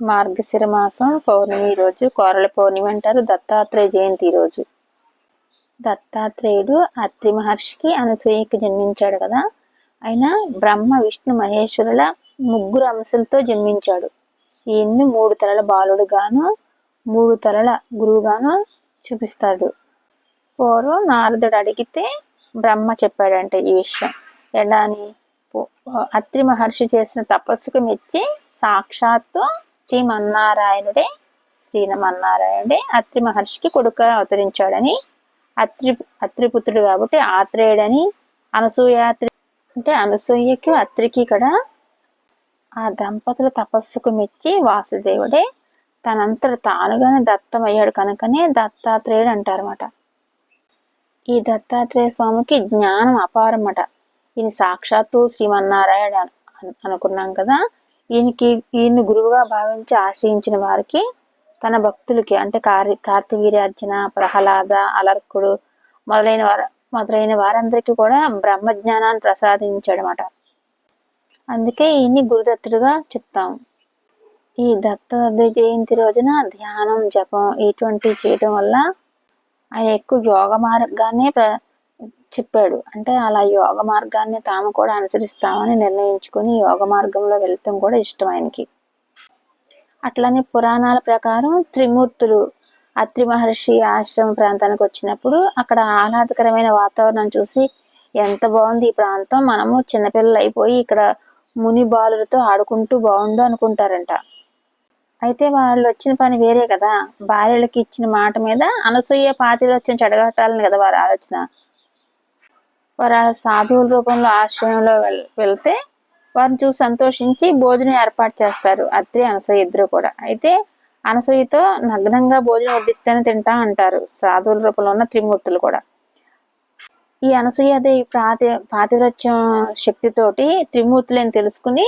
మార్గశిర మాసం పౌర్ణమి రోజు కోరల పౌర్ణమి అంటారు దత్తాత్రేయ జయంతి రోజు దత్తాత్రేయుడు అత్రి మహర్షికి అనసూయకి జన్మించాడు కదా. ఆయన బ్రహ్మ విష్ణు మహేశ్వరుల ముగ్గురు అంశలతో జన్మించాడు. ఈయన్ని మూడు తలల బాలుడుగాను మూడు తలల గురువుగాను చూపిస్తాడు. పూర్వం నారదుడు అడిగితే బ్రహ్మ చెప్పాడంటే ఈ విషయం. ఎలా అని? అత్రి మహర్షి చేసిన తపస్సుకు మెచ్చి సాక్షాత్తు శ్రీమన్నారాయణుడే శ్రీమన్నారాయణుడే అత్రి మహర్షికి కొడుకు అవతరించాడని అత్రి అత్రిపుత్రుడు కాబట్టి ఆత్రేయుడని అనసూయాత్రి అంటే అనసూయకి అత్రికి కూడా ఆ దంపతుల తపస్సుకు మెచ్చి వాసుదేవుడే తనంతట తానుగానే దత్తమయ్యాడు కనుకనే దత్తాత్రేయుడు అంటారన్నమాట. ఈ దత్తాత్రేయ స్వామికి జ్ఞానం అపారమట ఇది సాక్షాత్తు శ్రీమన్నారాయణ అనుకున్నాం కదా ఈయనకి ఈయన్ని గురువుగా భావించి ఆశ్రయించిన వారికి తన భక్తులకి అంటే కార్ కార్తివీర్యార్జున ప్రహ్లాద అలర్కుడు మొదలైన వారు మొదలైన వారందరికీ కూడా బ్రహ్మ జ్ఞానాన్ని ప్రసాదించాడనమాట అందుకే ఈయన్ని గురుదత్తుడుగా చెప్తాం. ఈ దత్త జయంతి రోజున ధ్యానం జపం ఇటువంటివి చేయడం వల్ల ఆయన ఎక్కువ యోగ మార్గాన్ని ప్ర చెప్పాడు. అంటే అలా యోగ మార్గాన్ని తాము కూడా అనుసరిస్తామని నిర్ణయించుకొని యోగ మార్గంలో వెళ్తాం కూడా ఇష్టం ఆయనకి. అట్లనే పురాణాల ప్రకారం త్రిమూర్తులు అత్రి మహర్షి ఆశ్రమ ప్రాంతానికి వచ్చినప్పుడు అక్కడ ఆహ్లాదకరమైన వాతావరణం చూసి ఎంత బాగుంది ఈ ప్రాంతం మనము చిన్నపిల్లలు అయిపోయి ఇక్కడ ముని బాలులతో ఆడుకుంటూ బాగుండు అనుకుంటారంట. అయితే వాళ్ళు వచ్చిన పని వేరే కదా. భార్యలకి ఇచ్చిన మాట మీద అనసూయ పాతిలు వచ్చిన చెడగట్టాలని కదా వారి ఆలోచన. వారు ఆ సాధువుల రూపంలో ఆశ్రయంలో వెళ్తే వారిని చూసి సంతోషించి భోజనం ఏర్పాటు చేస్తారు. అత్రి అనసూయ ఇద్దరు కూడా. అయితే అనసూయతో నగ్నంగా భోజనం వడ్డిస్తేనే తింటా అంటారు సాధువుల రూపంలో ఉన్న త్రిమూర్తులు కూడా. ఈ అనసూయదేవి ప్రాతి పాతివ్రత్యం శక్తితోటి త్రిమూర్తులని తెలుసుకుని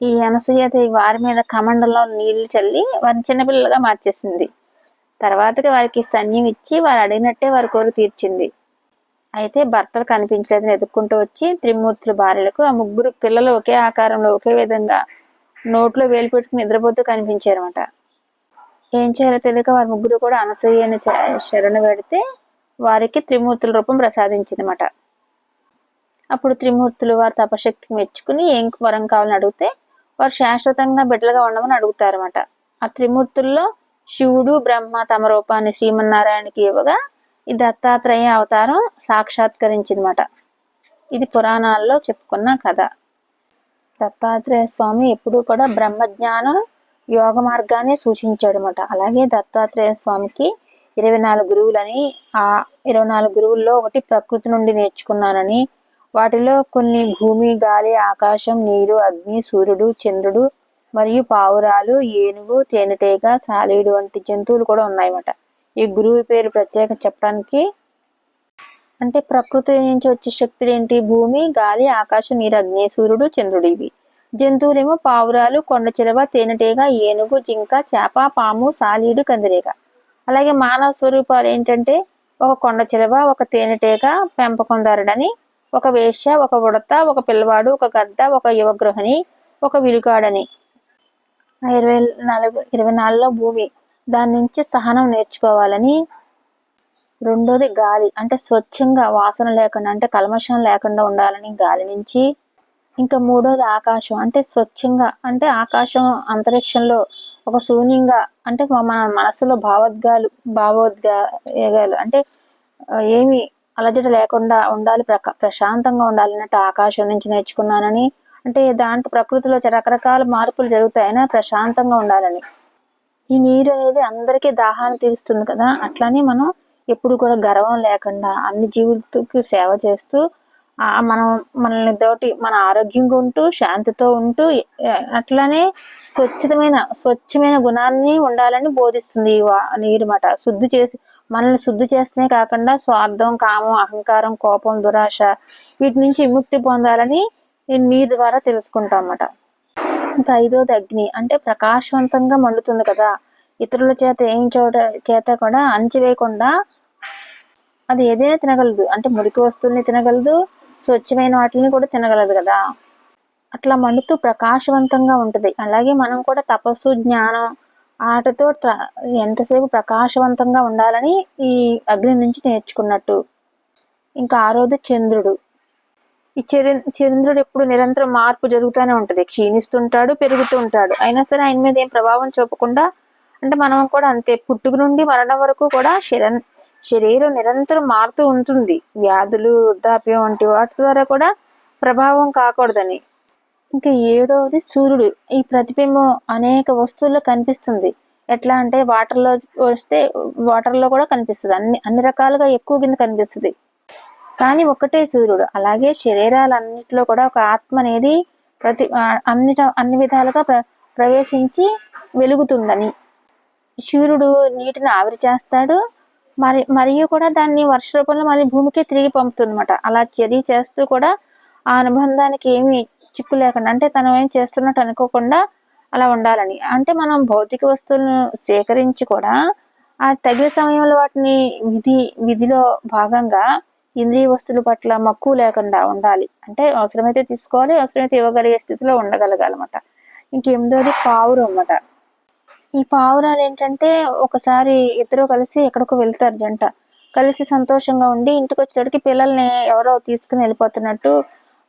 ఈ అనసూయదేవి వారి మీద కమండలో నీళ్ళు చల్లి వారిని చిన్నపిల్లలుగా మార్చేసింది. తర్వాతకి వారికి స్తన్యం ఇచ్చి వారు అడిగినట్టే వారి కోరిక తీర్చింది. అయితే భర్తలు కనిపించలేదని ఎదుర్కొంటూ వచ్చి త్రిమూర్తుల భార్యలకు ఆ ముగ్గురు పిల్లలు ఒకే ఆకారంలో ఒకే విధంగా నోట్లో వేలు పెట్టుకుని నిద్రపోతూ కనిపించారన్నమాట. ఏం చేయాలో తెలియక వారి ముగ్గురు కూడా అనసూయని శ- శరణు పెడితే వారికి త్రిమూర్తుల రూపం ప్రసాదించిందన్నమాట. అప్పుడు త్రిమూర్తులు వారి తపశక్తికి మెచ్చుకుని ఏం వరం కావాలని అడిగితే వారు శాశ్వతంగా బిడ్డలుగా ఉండమని అడుగుతారన్నమాట. ఆ త్రిమూర్తుల్లో శివుడు బ్రహ్మ తమ రూపాన్ని శ్రీమన్నారాయణకి ఇవ్వగా ఈ దత్తాత్రేయ అవతారం సాక్షాత్కరించిందన్నమాట. ఇది పురాణాల్లో చెప్పుకున్న కథ. దత్తాత్రేయ స్వామి ఎప్పుడూ కూడా బ్రహ్మజ్ఞానం యోగ మార్గాన్ని సూచించాడు అనమాట అలాగే దత్తాత్రేయ స్వామికి ఇరవై నాలుగు గురువులని ఆ ఇరవై నాలుగు గురువుల్లో ఒకటి ప్రకృతి నుండి నేర్చుకున్నానని వాటిలో కొన్ని భూమి గాలి ఆకాశం నీరు అగ్ని సూర్యుడు చంద్రుడు మరియు పావురాలు ఏనుగు తేనెటీగ సాలీడు వంటి జంతువులు కూడా ఉన్నాయన్నమాట. ఈ గురువు పేరు ప్రత్యేకం చెప్పడానికి? అంటే ప్రకృతి నుంచి వచ్చే శక్తులు ఏంటి భూమి గాలి ఆకాశం నీరు అగ్ని సూర్యుడు చంద్రుడు ఇవి. జంతువులేమో పావురాలు కొండ చిలవ తేనెటీగ ఏనుగు జింక చేప పాము సాలీడు కందిరీగ. అలాగే మానవ స్వరూపాలు ఏంటంటే ఒక కొండ చిలవ ఒక తేనెటీగ పెంపకందారుడని ఒక వేష్య ఒక ఉడత ఒక పిల్లవాడు ఒక గద్ద ఒక యువగృహిణి ఒక విలుగాడని. ఇరవై నాలుగు ఇరవై నాలుగులో భూమి దాని నుంచి సహనం నేర్చుకోవాలని. రెండోది గాలి. అంటే స్వచ్ఛంగా వాసన లేకుండా అంటే కల్మషం లేకుండా ఉండాలని గాలి నుంచి. ఇంకా మూడోది ఆకాశం. అంటే స్వచ్ఛంగా అంటే ఆకాశం అంతరిక్షంలో ఒక శూన్యంగా అంటే మన మనసులో భావోద్గాలు భావోద్గాలు అంటే ఏమి అలజడి లేకుండా ఉండాలి ప్రకా ప్రశాంతంగా ఉండాలి అన్నట్టు ఆకాశం నుంచి నేర్చుకున్నానని. అంటే దాంట్లో ప్రకృతిలో రకరకాల మార్పులు జరుగుతాయని ప్రశాంతంగా ఉండాలని. ఈ నీరు అనేది అందరికీ దాహాన్ని తీరుస్తుంది కదా. అట్లానే మనం ఎప్పుడు కూడా గర్వం లేకుండా అన్ని జీవులకి సేవ చేస్తూ ఆ మనం మనల్ని తోటి మన ఆరోగ్యంగా ఉంటూ శాంతితో ఉంటూ అట్లానే స్వచ్ఛమైన స్వచ్ఛమైన గుణాన్ని ఉండాలని బోధిస్తుంది ఈ వా- నీరు మాట. శుద్ధి చేసి మనల్ని శుద్ధి చేస్తేనే కాకుండా స్వార్థం కామం అహంకారం కోపం దురాశ వీటి నుంచి విముక్తి పొందాలని ఈ నీరు ద్వారా తెలుసుకుంటాం అన్నమాట. ఇంకా ఐదోది అగ్ని. అంటే ప్రకాశవంతంగా మండుతుంది కదా. ఇతరుల చేత ఏం చోట చేత కూడా అణచివేయకుండా అది ఏదైనా తినగలదు. అంటే మురికి వస్తువుల్ని తినగలదు స్వచ్ఛమైన వాటిని కూడా తినగలదు కదా. అట్లా మండుతూ ప్రకాశవంతంగా ఉంటుంది. అలాగే మనం కూడా తపస్సు జ్ఞానం ఆటతో ఎంతసేపు ప్రకాశవంతంగా ఉండాలని ఈ అగ్ని నుంచి నేర్చుకున్నట్టు. ఇంకా ఆరోది చంద్రుడు. ఈ చరి- చంద్రుడు ఎప్పుడు నిరంతరం మార్పు జరుగుతూనే ఉంటది. క్షీణిస్తుంటాడు పెరుగుతూ ఉంటాడు అయినా సరే ఆయన మీద ఏం ప్రభావం చూపకుండా అంటే మనం కూడా అంతే. పుట్టుక నుండి మరణం వరకు కూడా శరీరం శరీరం నిరంతరం మారుతూ ఉంటుంది. వ్యాధులు వృద్ధాప్యం వంటి వాటి ద్వారా కూడా ప్రభావం కాకూడదని. ఇంకా ఏడవది సూర్యుడు. ఈ ప్రతిబింబం అనేక వస్తువుల్లో కనిపిస్తుంది. ఎట్లా అంటే వాటర్లో వస్తే వాటర్లో కూడా కనిపిస్తుంది. అన్ని అన్ని రకాలుగా ఎక్కువ కింద కనిపిస్తుంది. కానీ ఒక్కటే సూర్యుడు. అలాగే శరీరాలన్నిటిలో కూడా ఒక ఆత్మ అనేది ప్రతి అన్ని అన్ని విధాలుగా ప్ర ప్రవేశించి వెలుగుతుందని. సూర్యుడు నీటిని ఆవిరి చేస్తాడు. మరి మరియు కూడా దాన్ని వర్ష రూపంలో మళ్ళీ భూమికి తిరిగి పంపుతుంది అలా చర్య చేస్తూ కూడా ఆ అనుబంధానికి ఏమి చిక్కు లేకుండా అంటే తను ఏం చేస్తున్నట్టు అనుకోకుండా అలా ఉండాలని. అంటే మనం భౌతిక వస్తువులను సేకరించి కూడా ఆ తగిన సమయంలో వాటిని విధి విధిలో భాగంగా ఇంద్రియ వస్తువుల పట్ల మక్కువ లేకుండా ఉండాలి. అంటే అవసరమైతే తీసుకోవాలి అవసరమైతే ఇవ్వగలిగే స్థితిలో ఉండగలగాలన్నమాట. ఇంకెనిమిదోది పావురం అన్నమాట. ఈ పావురాలు ఏంటంటే ఒకసారి ఇద్దరు కలిసి ఎక్కడికో వెళ్తారు జంట. కలిసి సంతోషంగా ఉండి ఇంటికి వచ్చేసరికి పిల్లల్ని ఎవరో తీసుకుని వెళ్ళిపోతున్నట్టు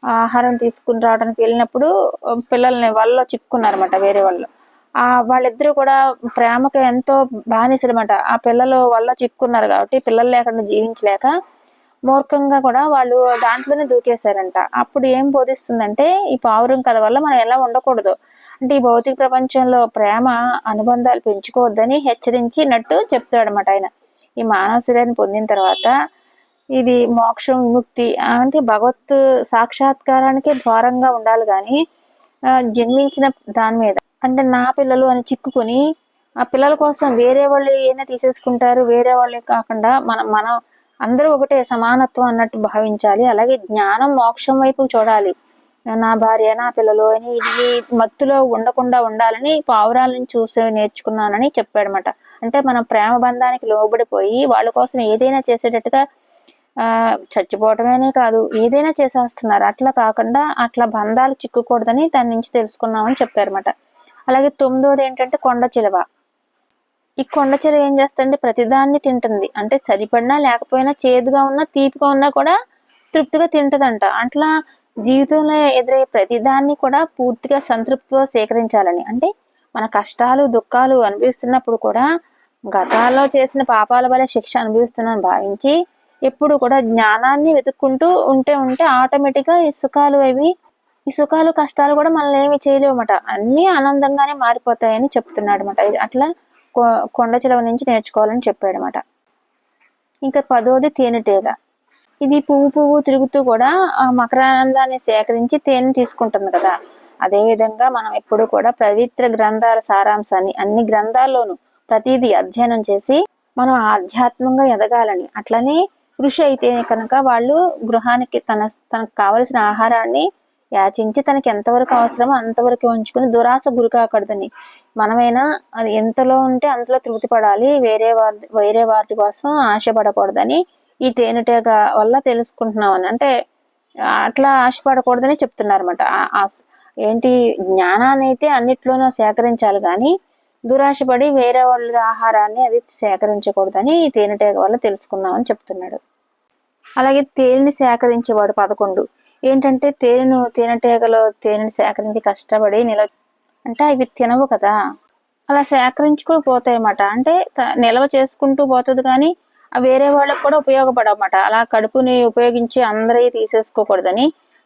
ఆహారం తీసుకుని రావడానికి వెళ్ళినప్పుడు పిల్లల్ని వాళ్ళలో చిక్కుకున్నారన్నమాట వేరే వాళ్ళు. ఆ వాళ్ళిద్దరూ కూడా ప్రేమకు ఎంతో బానిసలమాట ఆ పిల్లలు వల్ల చిక్కున్నారు కాబట్టి పిల్లలు లేకుండా జీవించలేక మూర్ఖంగా కూడా వాళ్ళు దాంట్లోనే దూకేశారంట. అప్పుడు ఏం బోధిస్తుందంటే ఈ పావురం కథ వల్ల మనం ఎలా ఉండకూడదు. అంటే ఈ భౌతిక ప్రపంచంలో ప్రేమ అనుబంధాలు పెంచుకోవద్దని హెచ్చరించినట్టు చెప్తాడు అనమాట ఆయన. ఈ మానవ శరీరాన్ని పొందిన తర్వాత ఇది మోక్షం విముక్తి అంటే భగవత్ సాక్షాత్కారానికి ద్వారంగా ఉండాలి కానీ జన్మించిన దాని మీద. అంటే నా పిల్లలు అని చిక్కుకొని ఆ పిల్లల కోసం వేరే వాళ్ళు ఏమైనా తీసేసుకుంటారు. వేరే వాళ్ళే కాకుండా మనం మనం అందరూ ఒకటే సమానత్వం అన్నట్టు భావించాలి. అలాగే జ్ఞానం మోక్షం వైపు చూడాలి. నా భార్య నా పిల్లలు అని ఇది మత్తులో ఉండకుండా ఉండాలని పావురాలను చూసి నేర్చుకున్నానని చెప్పాడనమాట అంటే మనం ప్రేమ బంధానికి లోబడిపోయి వాళ్ళ కోసం ఏదైనా చేసేటట్టుగా ఆ చచ్చిపోవటమేనే కాదు ఏదైనా చేసేస్తున్నారు. అట్లా కాకుండా అట్లా బంధాలు చిక్కుకూడదని దాని నుంచి తెలుసుకున్నామని చెప్పారన్నమాట. అలాగే తొమ్మిదోది ఏంటంటే కొండ చిలువ. ఈ కొండ చిలువ ఏం చేస్తుంది ప్రతిదాన్ని తింటుంది. అంటే సరిపడినా లేకపోయినా చేదుగా ఉన్నా తీపిగా ఉన్నా కూడా తృప్తిగా తింటదంట. అట్లా జీవితంలో ఎదురయ్యే ప్రతిదాన్ని కూడా పూర్తిగా సంతృప్తితో సేకరించాలని. అంటే మన కష్టాలు దుఃఖాలు అనుభవిస్తున్నప్పుడు కూడా గతాల్లో చేసిన పాపాల వల్ల శిక్ష అనుభవిస్తున్నాను భావించి ఎప్పుడు కూడా జ్ఞానాన్ని వెతుక్కుంటూ ఉంటే ఉంటే ఆటోమేటిక్గా ఈ సుఖాలు అవి ఈ సుఖాలు కష్టాలు కూడా మనల్ని ఏమి చేయలేవన్నమాట. అన్నీ ఆనందంగానే మారిపోతాయని చెప్తున్నాడు అనమాట అట్లా కొండ చిలవ నుంచి నేర్చుకోవాలని చెప్పాడు అనమాట ఇంకా పదోది తేనెటీగ ఇది పువ్వు పువ్వు తిరుగుతూ కూడా ఆ మకరానందాన్ని సేకరించి తేనె తీసుకుంటుంది కదా. అదే విధంగా మనం ఎప్పుడు కూడా పవిత్ర గ్రంథాల సారాంశాన్ని అన్ని గ్రంథాల్లోనూ ప్రతిదీ అధ్యయనం చేసి మనం ఆధ్యాత్మంగా ఎదగాలని. అట్లనే కృషి అయితే కనుక వాళ్ళు గృహానికి తన తనకు కావలసిన ఆహారాన్ని యాచించి తనకి ఎంతవరకు అవసరమో అంతవరకు ఉంచుకుని దురాశ గురి కాకూడదని. మనమైనా అది ఎంతలో ఉంటే అంతలో తృప్తి పడాలి వేరే వారి వేరే వాటి కోసం ఆశపడకూడదని ఈ తేనెటీగ వల్ల తెలుసుకుంటున్నాం అని అంటే అట్లా ఆశపడకూడదని చెప్తున్నారు అనమాట ఏంటి జ్ఞానాన్ని అయితే అన్నిట్లోనూ సేకరించాలి కానీ దురాశపడి వేరే వాళ్ళ ఆహారాన్ని అది సేకరించకూడదని ఈ తేనెటీగ వల్ల తెలుసుకున్నామని చెప్తున్నాడు. అలాగే తేనెని సేకరించేవాడు పదకొండు. ఏంటంటే తేనెను తేనెటీగలో తేనెను సేకరించి కష్టపడి నిలవ అంటే అవి తినవు కదా. అలా సేకరించుకుని పోతాయి అన్నమాట అంటే నిల్వ చేసుకుంటూ పోతుంది కానీ అవి వేరే వాళ్ళకి కూడా ఉపయోగపడమాట అలా కడుపుని ఉపయోగించి అందరివి తీసేసుకోకూడదని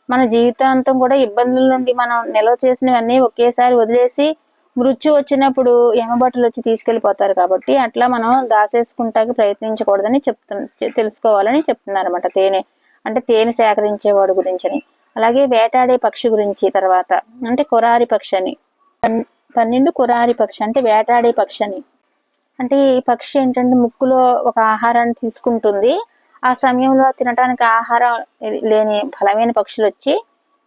మన జీవితాంతం కూడా ఇబ్బందుల నుండి మనం నిల్వ చేసినవన్నీ ఒకేసారి వదిలేసి మృత్యు వచ్చినప్పుడు ఎమబట్టలు వచ్చి తీసుకెళ్ళిపోతారు కాబట్టి అట్లా మనం దాచేసుకుంటానికి ప్రయత్నించకూడదని చెప్తు తెలుసుకోవాలని చెప్తున్నారు అనమాట తేనె. అంటే తేనె సేకరించేవాడు గురించని. అలాగే వేటాడే పక్షి గురించి తర్వాత. అంటే కొరారి పక్షి అని పన్నెండు కురారి పక్షి. అంటే వేటాడే పక్షి అని అంటే ఈ పక్షి ఏంటంటే ముక్కులో ఒక ఆహారాన్ని తీసుకుంటుంది. ఆ సమయంలో తినడానికి ఆహారం లేని బలమైన పక్షులు వచ్చి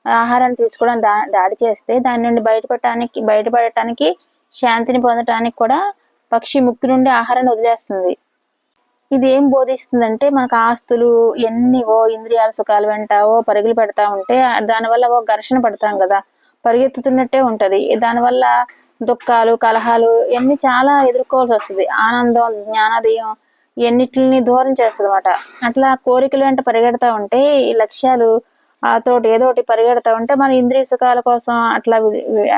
ఆహారాన్ని తీసుకోవడం దా దాడి చేస్తే దాని నుండి బయటపడటానికి బయటపడటానికి శాంతిని పొందటానికి కూడా పక్షి ముక్కు నుండి ఆహారాన్ని వదిలేస్తుంది. ఇది ఏం బోధిస్తుందంటే మనకు ఆస్తులు ఎన్ని ఓ ఇంద్రియాల సుఖాలు వెంట ఓ పరుగులు పెడతా ఉంటే దానివల్ల ఓ ఘర్షణ పడతాం కదా. పరిగెత్తుతున్నట్టే ఉంటది. దానివల్ల దుఃఖాలు కలహాలు ఇవన్నీ చాలా ఎదుర్కోవాల్సి వస్తుంది. ఆనందం జ్ఞానోదయం ఎన్నిటిని దూరం చేస్తుంది అనమాట అట్లా కోరికలు వెంట పరిగెడతా ఉంటే ఈ లక్ష్యాలు ఆ తోటి ఏదో ఒకటి పరిగెడతా ఉంటే మన ఇంద్రియ సుఖాల కోసం అట్లా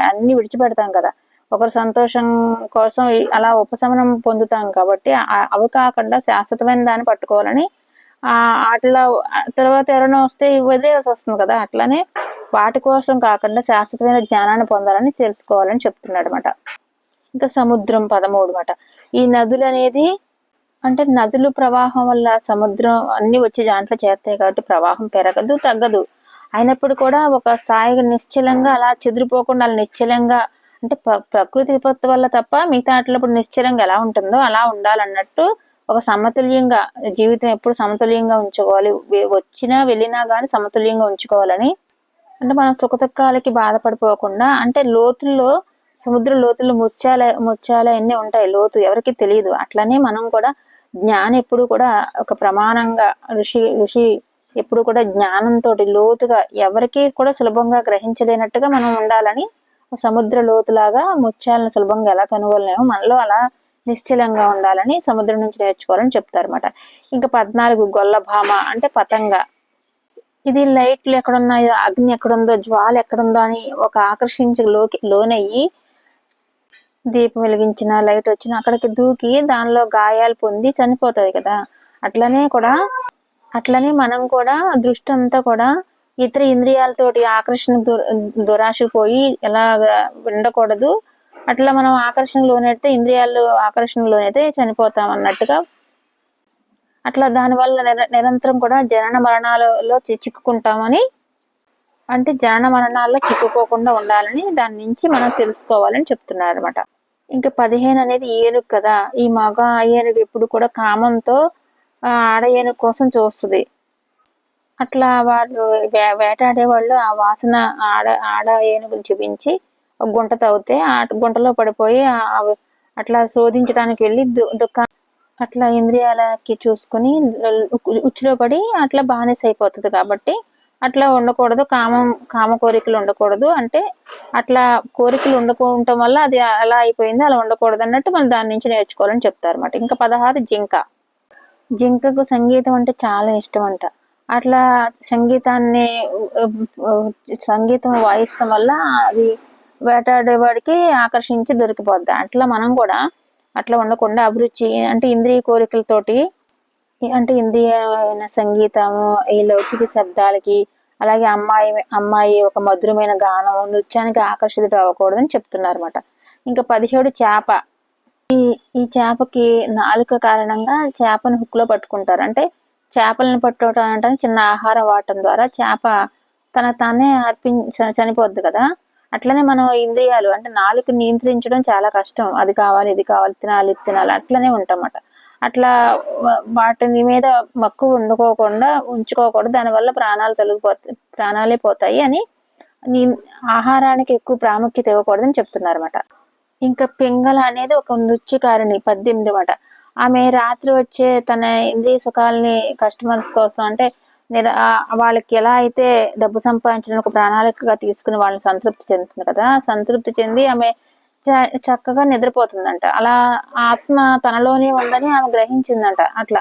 అన్ని విడిచిపెడతాం కదా. ఒకరు సంతోషం కోసం అలా ఉపశమనం పొందుతాం కాబట్టి అవి కాకుండా శాశ్వతమైన దాన్ని పట్టుకోవాలని ఆ వాటిలో తర్వాత ఎవరైనా వస్తే వదిలేయాల్సి వస్తుంది కదా. అట్లానే వాటి కోసం కాకుండా శాశ్వతమైన జ్ఞానాన్ని పొందాలని తెలుసుకోవాలని చెప్తున్నాడు అనమాట ఇంకా సముద్రం పదమూడు మాట ఈ నదులు అనేది అంటే నదులు ప్రవాహం వల్ల సముద్రం అన్ని వచ్చి దాంట్లో చేరుతాయి కాబట్టి ప్రవాహం పెరగదు తగ్గదు. అయినప్పుడు కూడా ఒక స్థాయిగా నిశ్చలంగా అలా చెదిరిపోకుండా అలా నిశ్చలంగా అంటే ప్రకృతి విపత్తు వల్ల తప్ప మిగతా వాటిలో ఇప్పుడు నిశ్చలంగా ఎలా ఉంటుందో అలా ఉండాలన్నట్టు ఒక సమతుల్యంగా జీవితం ఎప్పుడు సమతుల్యంగా ఉంచుకోవాలి. వచ్చినా వెళ్ళినా కానీ సమతుల్యంగా ఉంచుకోవాలని. అంటే మనం సుఖదుఖాలకి బాధపడిపోకుండా అంటే లోతుల్లో సముద్ర లోతుల్లో ముత్యాల ముత్యాల అన్నీ ఉంటాయి? లోతు ఎవరికి తెలియదు అట్లనే మనం కూడా జ్ఞానం ఎప్పుడు కూడా ఒక ప్రమాణంగా ఋషి ఋషి ఎప్పుడు కూడా జ్ఞానంతో లోతుగా ఎవరికి కూడా సులభంగా గ్రహించలేనట్టుగా మనం ఉండాలని సముద్ర లోతులాగా ముత్యాలను సులభంగా ఎలా కనుగొనలేమో మనలో అలా నిశ్చలంగా ఉండాలని సముద్రం నుంచి నేర్చుకోవాలని చెప్తారు అనమాట ఇంకా పద్నాలుగు గొల్లభామ అంటే పతంగ. ఇది లైట్లు ఎక్కడున్నాయో అగ్ని ఎక్కడుందో జ్వాల ఎక్కడుందో అని ఒక ఆకర్షించి లోకి లోనయ్యి దీపం వెలిగించిన లైట్ వచ్చిన అక్కడికి దూకి దానిలో గాయాలు పొంది చనిపోతుంది కదా. అట్లనే కూడా అట్లనే మనం కూడా దృష్టి అంతా కూడా ఇతర ఇంద్రియాలతోటి ఆకర్షణ దురాశ పోయి ఎలా ఉండకూడదు. అట్లా మనం ఆకర్షణ లోనైతే ఇంద్రియాలు ఆకర్షణ లోనైతే చనిపోతాం అన్నట్టుగా. అట్లా దానివల్ల నిర నిరంతరం కూడా జనన మరణాలలో చి- చిక్కుకుంటామని. అంటే జనన మరణాల్లో చిక్కుకోకుండా ఉండాలని దాని నుంచి మనం తెలుసుకోవాలని చెప్తున్నారు అనమాట ఇంకా పదిహేను అనేది ఏనుగు కదా. ఈ మగ ఏనుగు ఎప్పుడు కూడా కామంతో ఆడ ఏనుగు కోసం చూస్తుంది. అట్లా వాళ్ళు వే- వేటాడే వాళ్ళు ఆ వాసన ఆడ ఆడ ఏనుగులు చూపించి ఒక గుంట తవ్వితే ఆ గుంటలో పడిపోయి అట్లా శోధించడానికి వెళ్ళి దు దుఃఖ అట్లా ఇంద్రియాలకి చూసుకుని ఉచ్చులో పడి అట్లా బానిస అయిపోతుంది కాబట్టి అట్లా ఉండకూడదు కామం కామ కోరికలు ఉండకూడదు అంటే అట్లా కోరికలు ఉండకుండటం వల్ల అది అలా అయిపోయింది అలా ఉండకూడదు అన్నట్టు మనం దాని నుంచి నేర్చుకోవాలని చెప్తారు అనమాట ఇంకా పదహారు జింక. జింకకు సంగీతం అంటే చాలా ఇష్టం అంట అట్లా సంగీతాన్ని సంగీతం వాయిస్తాం వల్ల అది వేటాడేవాడికి ఆకర్షించి దొరికిపోద్ది. అట్లా మనం కూడా అట్లా ఉండకుండా అభిరుచి అంటే ఇంద్రియ కోరికలతోటి అంటే ఇంద్రియమైన సంగీతము ఈ లౌకిక శబ్దాలకి అలాగే అమ్మాయి అమ్మాయి ఒక మధురమైన గానం నృత్యానికి ఆకర్షితుడు అవ్వకూడదని చెప్తున్నారు అనమాట ఇంకా పదిహేడు చేప. ఈ ఈ చేపకి నాలుక కారణంగా చేపను హుక్లో పట్టుకుంటారు. అంటే చేపలను పట్టుకోవటం అంటే చిన్న ఆహారం వాడటం ద్వారా చేప తన తానే అర్పి చనిపోద్ది కదా. అట్లనే మనం ఇంద్రియాలు అంటే నాలుక నియంత్రించడం చాలా కష్టం. అది కావాలి ఇది కావాలి తినాలి ఇది తినాలి అట్లనే ఉంటామట. అట్లా వాటిని మీద మక్కువ ఉండుకోకుండా ఉంచుకోకూడదు. దానివల్ల ప్రాణాలు తొలగిపోతాయి ప్రాణాలే పోతాయి అని ఆహారానికి ఎక్కువ ప్రాముఖ్యత ఇవ్వకూడదని చెప్తున్నారు అనమాట ఇంకా పింగళ అనేది ఒక నృత్యకారిణి పద్దెనిమిది మాట ఆమె రాత్రి వచ్చే తన ఇంద్రియ సుఖాలని కస్టమర్స్ కోసం అంటే వాళ్ళకి ఎలా అయితే డబ్బు సంపాదించడానికి ఒక ప్రణాళికగా తీసుకుని వాళ్ళని సంతృప్తి చెందుతుంది కదా సంతృప్తి చెంది ఆమె చ- చక్కగా నిద్రపోతుందంట. అలా ఆత్మ తనలోనే ఉందని ఆమె గ్రహించిందంట అట్లా.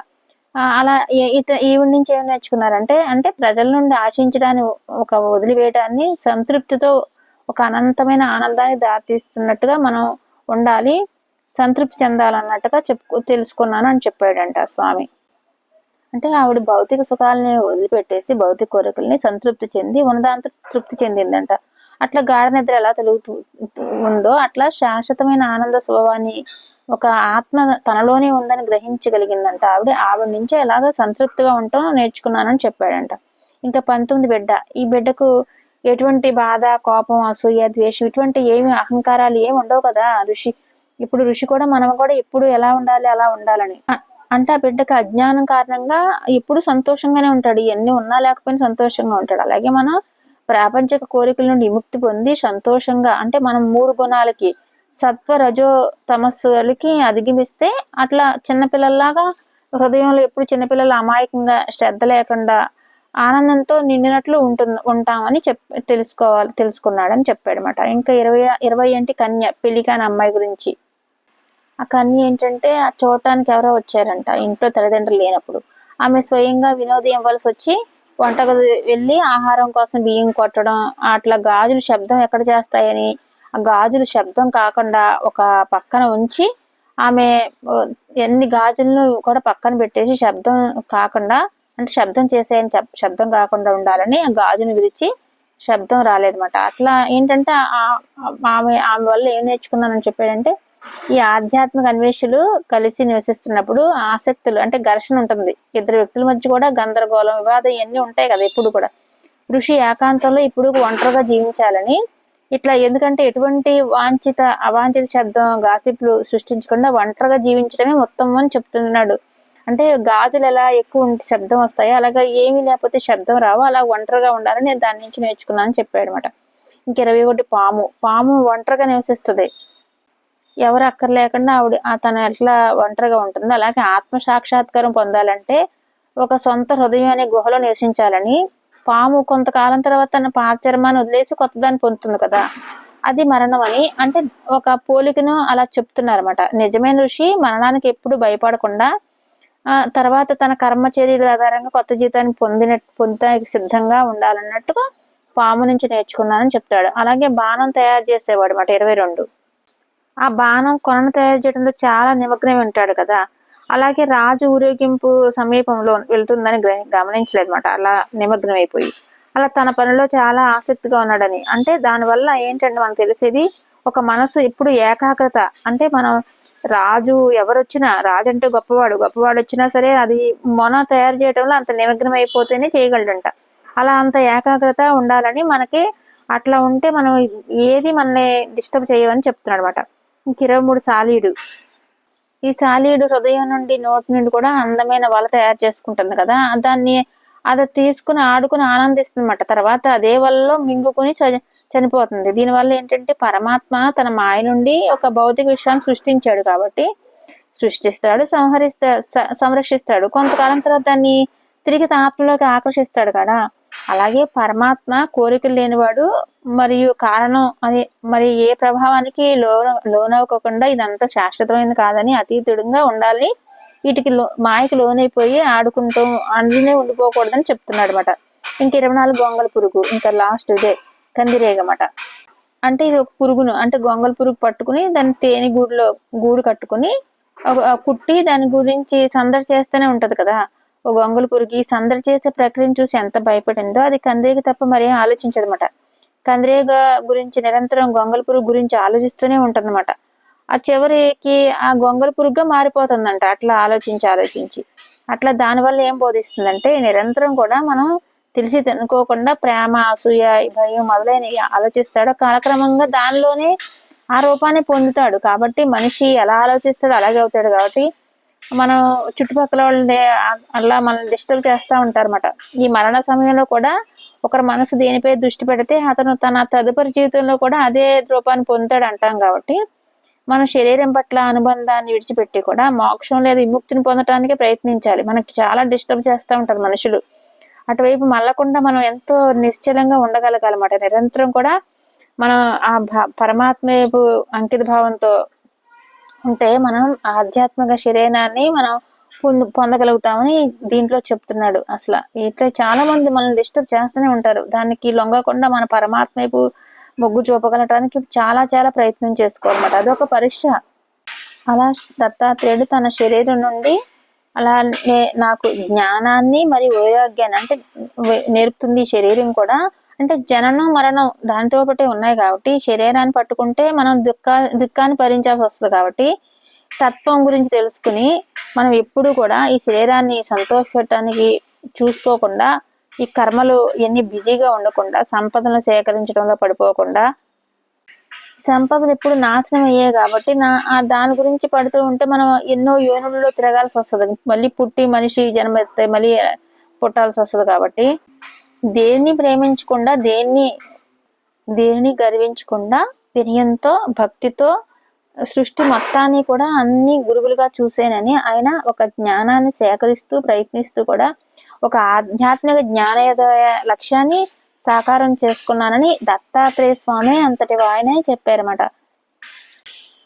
అలా ఇత ఈవిడ నుంచి ఏం నేర్చుకున్నారంటే అంటే ప్రజల నుండి ఆశించడాన్ని ఒక వదిలివేయడాన్ని సంతృప్తితో ఒక అనంతమైన ఆనందాన్ని దారితీస్తున్నట్టుగా మనం ఉండాలి. సంతృప్తి చెందాలన్నట్టుగా చెప్పు తెలుసుకున్నాను అని చెప్పాడంట స్వామి. అంటే ఆవిడ భౌతిక సుఖాలని వదిలిపెట్టేసి భౌతిక కోరికల్ని సంతృప్తి చెంది ఉన్నదాంతో తృప్తి చెందిందంట. అట్లా గాఢ నిద్ర ఎలా తెలుగుతూ ఉందో అట్లా శాశ్వతమైన ఆనంద స్వభావాన్ని ఒక ఆత్మ తనలోనే ఉందని గ్రహించగలిగిందంట ఆవిడ. ఆవిడ నుంచే ఎలాగ సంతృప్తిగా ఉంటాం నేర్చుకున్నానని చెప్పాడంట. ఇంకా పంతొమ్మిది బిడ్డ. ఈ బిడ్డకు ఎటువంటి బాధ కోపం అసూయ ద్వేషం ఇటువంటి ఏమి అహంకారాలు ఏమి ఉండవు కదా ఋషి. ఇప్పుడు ఋషి కూడా మనం కూడా ఎప్పుడు ఎలా ఉండాలి అలా ఉండాలని. అంటే ఆ బిడ్డకి అజ్ఞానం కారణంగా ఎప్పుడు సంతోషంగానే ఉంటాడు. ఇవన్నీ ఉన్నా లేకపోయినా సంతోషంగా ఉంటాడు. అలాగే మనం ప్రాపంచిక కోరికల నుండి విముక్తి పొంది సంతోషంగా అంటే మనం మూడు గుణాలకి సత్వ రజో తమస్సులకి అధిగమిస్తే అట్లా చిన్నపిల్లల్లాగా హృదయంలో ఎప్పుడు చిన్నపిల్లలు అమాయకంగా శ్రద్ధ లేకుండా ఆనందంతో నిండినట్లు ఉంటుంది ఉంటామని చెప్ తెలుసుకోవాలి తెలుసుకున్నాడని చెప్పాడు అనమాట ఇంకా ఇరవై ఇరవై ఏంటి కన్య పెళ్ళి కాని అమ్మాయి గురించి. ఆ కన్య ఏంటంటే ఆ చూడటానికి ఎవరో వచ్చారంట. ఇంట్లో తల్లిదండ్రులు లేనప్పుడు. ఆమె స్వయంగా వినోదం ఇవ్వాల్సి వచ్చి వంటగది వెళ్ళి ఆహారం కోసం బియ్యం కొట్టడం అట్లా గాజులు శబ్దం ఎక్కడ చేస్తాయని ఆ గాజులు శబ్దం కాకుండా ఒక పక్కన ఉంచి ఆమె ఎన్ని గాజులను కూడా పక్కన పెట్టేసి శబ్దం కాకుండా అంటే శబ్దం చేసేయని శబ్దం కాకుండా ఉండాలని ఆ గాజును విరిచి శబ్దం రాలేదన్నమాట. అట్లా ఏంటంటే ఆమె ఆమె వల్ల ఏం నేర్చుకున్నానని చెప్పాడంటే ఈ ఆధ్యాత్మిక అన్వేషులు కలిసి నివసిస్తున్నప్పుడు ఆసక్తులు అంటే ఘర్షణ ఉంటుంది. ఇద్దరు వ్యక్తుల మధ్య కూడా గందరగోళం వివాదం ఇవన్నీ ఉంటాయి కదా ఎప్పుడు కూడా. ఋషి ఏకాంతంలో ఇప్పుడు ఒంటరిగా జీవించాలని ఇట్లా ఎందుకంటే ఎటువంటి వాంఛిత అవాంఛిత శబ్దం గాసిప్లు సృష్టించకుండా ఒంటరిగా జీవించడమే ఉత్తమం అని చెప్తున్నాడు. అంటే గాజులు ఎలా ఎక్కువ శబ్దం వస్తాయో అలాగా ఏమీ లేకపోతే శబ్దం రావు అలా ఒంటరిగా ఉండాలని నేను దాని నుంచి నేర్చుకున్నాను చెప్పాడు అనమాట ఇంక ఇరవై ఒకటి పాము. పాము ఒంటరిగా నివసిస్తుంది. ఎవరు అక్కర్లేకుండా ఆవిడ ఆ తను ఎట్లా ఒంటరిగా ఉంటుందో అలాగే ఆత్మ సాక్షాత్కారం పొందాలంటే ఒక సొంత హృదయం అనే గుహలో నివసించాలని పాము కొంతకాలం తర్వాత తన పాత చర్మాన్ని వదిలేసి కొత్తదాన్ని పొందుతుంది కదా. అది మరణం అని అంటే ఒక పోలికను అలా చెప్తున్నారన్నమాట. నిజమైన ఋషి మరణానికి ఎప్పుడు భయపడకుండా తర్వాత తన కర్మ చర్యల ఆధారంగా కొత్త జీవితాన్ని పొందిన పొందడానికి సిద్ధంగా ఉండాలన్నట్టుగా పాము నుంచి నేర్చుకున్నానని చెప్తాడు. అలాగే బాణం తయారు చేసేవాడు అనమాట ఇరవై రెండు. ఆ బాణం కొనను తయారు చేయడంలో చాలా నిమగ్నం ఉంటాడు కదా. అలాగే రాజు ఊరేగింపు సమీపంలో వెళ్తుందని గమనించలేదన్నమాట. అలా నిమగ్నం అయిపోయి అలా తన పనిలో చాలా ఆసక్తిగా ఉన్నాడని. అంటే దానివల్ల ఏంటంటే మనకు తెలిసేది? ఒక మనసు ఎప్పుడు ఏకాగ్రత. అంటే మనం రాజు ఎవరొచ్చినా రాజు అంటే గొప్పవాడు గొప్పవాడు వచ్చినా సరే అది మొన తయారు చేయడంలో అంత నిమగ్నం అయిపోతేనే చేయగలడంట. అలా అంత ఏకాగ్రత ఉండాలని మనకి అట్లా ఉంటే మనం ఏది మనల్ని డిస్టర్బ్ చేయవని చెప్తున్నాడు అనమాట ఇంక ఇరవై మూడు సాలీడు. ఈ సాలీడు హృదయం నుండి నోటి నుండి కూడా అందమైన వల తయారు చేసుకుంటుంది కదా. దాన్ని అది తీసుకుని ఆడుకుని ఆనందిస్తుందన్నమాట. తర్వాత అదే వలలో మింగుకుని చనిపోతుంది. దీనివల్ల ఏంటంటే పరమాత్మ తన మాయ నుండి ఒక భౌతిక విషయాన్ని సృష్టించాడు కాబట్టి సృష్టిస్తాడు సంహరిస్తా సంరక్షిస్తాడు. కొంతకాలం తర్వాత దాన్ని తిరిగి తన ఆత్మలోకి ఆకర్షిస్తాడు కదా. అలాగే పరమాత్మ కోరికలు లేనివాడు మరియు కారణం అది మరి ఏ ప్రభావానికి లోన లోనవ్వకుండా ఇదంతా శాశ్వతమైనది కాదని అతీతుడంగా ఉండాలి. వీటికి లో మాయకి లోనైపోయి ఆడుకుంటూ అందులోనే ఉండిపోకూడదని చెప్తున్నాడు అనమాట ఇంక ఇరవై నాలుగు గొంగల పురుగు ఇంకా లాస్ట్ ఇదే కందిరేగమాట అంటే ఇది ఒక పురుగును అంటే గొంగల పురుగు పట్టుకుని దాని తేనె గూడులో గూడు కట్టుకుని ఒక- కుట్టి దాని గురించి సందడి చేస్తూనే ఉంటది కదా. ఒక గొంగల పురుగు ఈ సందడి చేసే ప్రక్రియను చూసి ఎంత భయపడిందో అది కందిరీగ తప్ప మరేం ఆలోచించదన్నమాట. కందిరీగ గురించి నిరంతరం గొంగల పురుగు గురించి ఆలోచిస్తూనే ఉంటుందన్నమాట. ఆ చివరికి ఆ గొంగల పురుగుగా మారిపోతుందంట అట్లా ఆలోచించి ఆలోచించి. అట్లా దానివల్ల ఏం బోధిస్తుందంటే నిరంతరం కూడా మనం తెలిసి అనుకోకుండా ప్రేమ అసూయ భయం మొదలైనవి ఆలోచిస్తాడు. కాలక్రమంగా దానిలోనే ఆ రూపాన్ని పొందుతాడు. కాబట్టి మనిషి ఎలా ఆలోచిస్తాడో అలాగే అవుతాడు. కాబట్టి మనం చుట్టుపక్కల వాళ్ళని అలా మనల్ని డిస్టర్బ్ చేస్తూ ఉంటారన్నమాట. ఈ మరణ సమయంలో కూడా ఒకరి మనసు దేనిపై దృష్టి పెడితే అతను తన తదుపరి జీవితంలో కూడా అదే రూపాన్ని పొందుతాడు అంటాం కాబట్టి మన శరీరం పట్ల అనుబంధాన్ని విడిచిపెట్టి కూడా మోక్షం లేదా విముక్తిని పొందటానికి ప్రయత్నించాలి. మనకి చాలా డిస్టర్బ్ చేస్తూ ఉంటారు మనుషులు. అటువైపు మళ్ళకుండా మనం ఎంతో నిశ్చలంగా ఉండగలగాలన్నమాట. నిరంతరం కూడా మనం ఆ భ- పరమాత్మ వైపు అంకిత భావంతో ఉంటే మనం ఆధ్యాత్మిక శరీరాన్ని మనం పొందు పొందగలుగుతామని దీంట్లో చెప్తున్నాడు అసలు. ఇట్లా చాలా మంది మనల్ని డిస్టర్బ్ చేస్తూనే ఉంటారు. దానికి లొంగకుండా మన పరమాత్మ వైపు మొగ్గు చూపగలటానికి చాలా చాలా ప్రయత్నం చేసుకోవాలన్నమాట అదొక పరీక్ష. అలా దత్తాత్రేయుడు తన శరీరం నుండి అలా నే- నాకు జ్ఞానాన్ని మరియు వైరాగ్యాన్ని అంటే నేర్పుతుంది శరీరం కూడా. అంటే జననం మరణం దానితో పాటే ఉన్నాయి కాబట్టి శరీరాన్ని పట్టుకుంటే మనం దుఃఖ దుఃఖాన్ని భరించాల్సి వస్తుంది కాబట్టి తత్వం గురించి తెలుసుకుని మనం ఎప్పుడు కూడా ఈ శరీరాన్ని సంతోషపెట్టడానికి చూసుకోకుండా ఈ కర్మలు ఎన్ని బిజీగా ఉండకుండా సంపదను సేకరించడంలో పడిపోకుండా సంపదలు ఎప్పుడు నాశనం అయ్యాయి కాబట్టి నా ఆ దాని గురించి పడుతూ ఉంటే మనం ఎన్నో యోనుల్లో తిరగాల్సి వస్తుంది. మళ్ళీ పుట్టి మనిషి జన్మ ఎత్తే మళ్ళీ పుట్టాల్సి వస్తుంది కాబట్టి దేన్ని ప్రేమించకుండా దేన్ని దేనిని గర్వించకుండా వినయంతో భక్తితో సృష్టి మొత్తాన్ని కూడా అన్ని గురువులుగా చూసేనని ఆయన ఒక జ్ఞానాన్ని సేకరిస్తూ ప్రయత్నిస్తూ కూడా ఒక ఆధ్యాత్మిక జ్ఞానోదయ లక్ష్యాన్ని సాకారం చేసుకున్నానని దత్తాత్రేయ స్వామి అంతటి ఆయనే చెప్పారన్నమాట.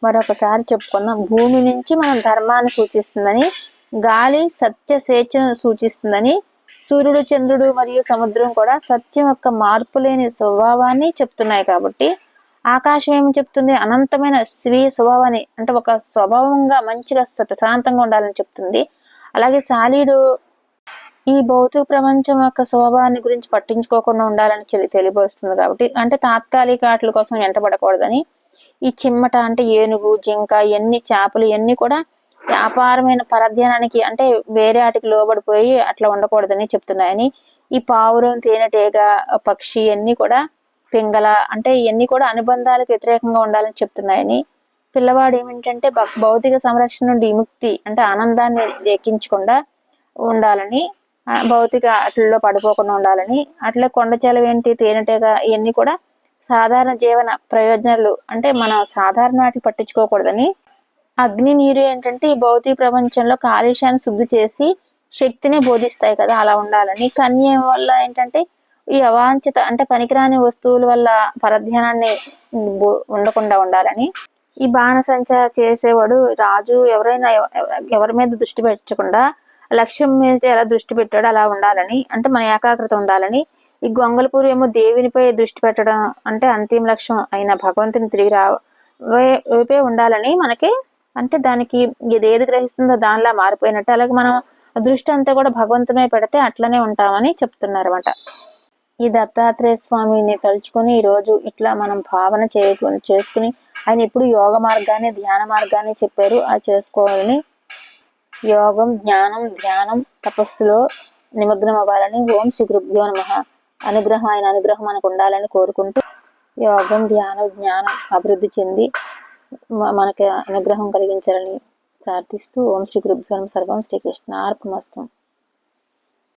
మరొకసారి చెప్పుకుందాం. భూమి నుంచి మనం ధర్మాన్ని సూచిస్తుందని గాలి సత్య స్వేచ్ఛను సూచిస్తుందని సూర్యుడు చంద్రుడు మరియు సముద్రం కూడా సత్యం యొక్క మార్పు లేని స్వభావాన్ని చెప్తున్నాయి కాబట్టి ఆకాశం ఏమి చెప్తుంది? అనంతమైన స్వీయ స్వభావాన్ని అంటే ఒక స్వభావంగా మంచిగా ప్రశాంతంగా ఉండాలని చెప్తుంది. అలాగే సాలీడు ఈ భౌతిక ప్రపంచం యొక్క స్వభావాన్ని గురించి పట్టించుకోకుండా ఉండాలని చెల్లి తెలియపరుస్తుంది కాబట్టి అంటే తాత్కాలిక ఆటల కోసం వెంటబడకూడదని. ఈ చిమ్మట అంటే ఏనుగు జింక ఇవన్నీ చేపలు ఇవన్నీ కూడా వ్యాపారమైన పరధ్యానానికి అంటే వేరే ఆటికి లోబడిపోయి అట్లా ఉండకూడదని చెప్తున్నాయని. ఈ పావురం తేనెటీగ పక్షి ఇవన్నీ కూడా పింగళ అంటే ఇవన్నీ కూడా అనుబంధాలకు వ్యతిరేకంగా ఉండాలని చెప్తున్నాయని. పిల్లవాడు ఏమిటంటే భౌతిక సంరక్షణ నుండి విముక్తి అంటే ఆనందాన్ని ఎక్కించకుండా ఉండాలని భౌతిక అట్లలో పడిపోకుండా ఉండాలని అట్లే కొండ ఏంటి తేనెటీగ ఇవన్నీ కూడా సాధారణ జీవన ప్రయోజనాలు అంటే మనం సాధారణ వాటిని పట్టించుకోకూడదని. అగ్ని నీరు ఏంటంటే ఈ భౌతిక ప్రపంచంలో కాలుష్యాన్ని శుద్ధి చేసి శక్తిని బోధిస్తాయి కదా అలా ఉండాలని. కన్య వల్ల ఏంటంటే ఈ అవాంఛిత అంటే పనికిరాని వస్తువుల వల్ల పరధ్యానాన్ని ఉండకుండా ఉండాలని. ఈ బాణసంచ చేసేవాడు రాజు ఎవరైనా ఎవరి మీద దృష్టి పెట్టకుండా లక్ష్యం మీద ఎలా దృష్టి పెట్టాడో అలా ఉండాలని అంటే మన ఏకాగ్రత ఉండాలని. ఈ గొంగళపూరు ఏమో దేవునిపై దృష్టి పెట్టడం అంటే అంతిమ లక్ష్యం అయిన భగవంతుని తిరిగి రావే వైపే ఉండాలని మనకి అంటే దానికి ఇది ఏది గ్రహిస్తుందో దానిలా మారిపోయినట్టు. అలాగే మనం దృష్టి అంతా కూడా భగవంతునే పెడితే అట్లనే ఉంటామని చెప్తున్నారు అనమాట ఈ దత్తాత్రేయ స్వామిని తలుచుకొని ఈ రోజు ఇట్లా మనం భావన చేయకు చేసుకుని ఆయన ఎప్పుడు యోగ మార్గాన్ని ధ్యాన మార్గాన్ని చెప్పారు. అది చేసుకోవాలని యోగం జ్ఞానం ధ్యానం తపస్సులో నిమగ్నం అవ్వాలని ఓం శ్రీ గురుభ్యో నమ. అనుగ్రహం ఆయన అనుగ్రహం మనకు ఉండాలని కోరుకుంటూ యోగం ధ్యానం జ్ఞానం అభివృద్ధి చెంది మనకి అనుగ్రహం కలిగించాలని ప్రార్థిస్తూ ఓం శ్రీ గురుభ్యో సర్వం శ్రీకృష్ణ అర్పమస్తు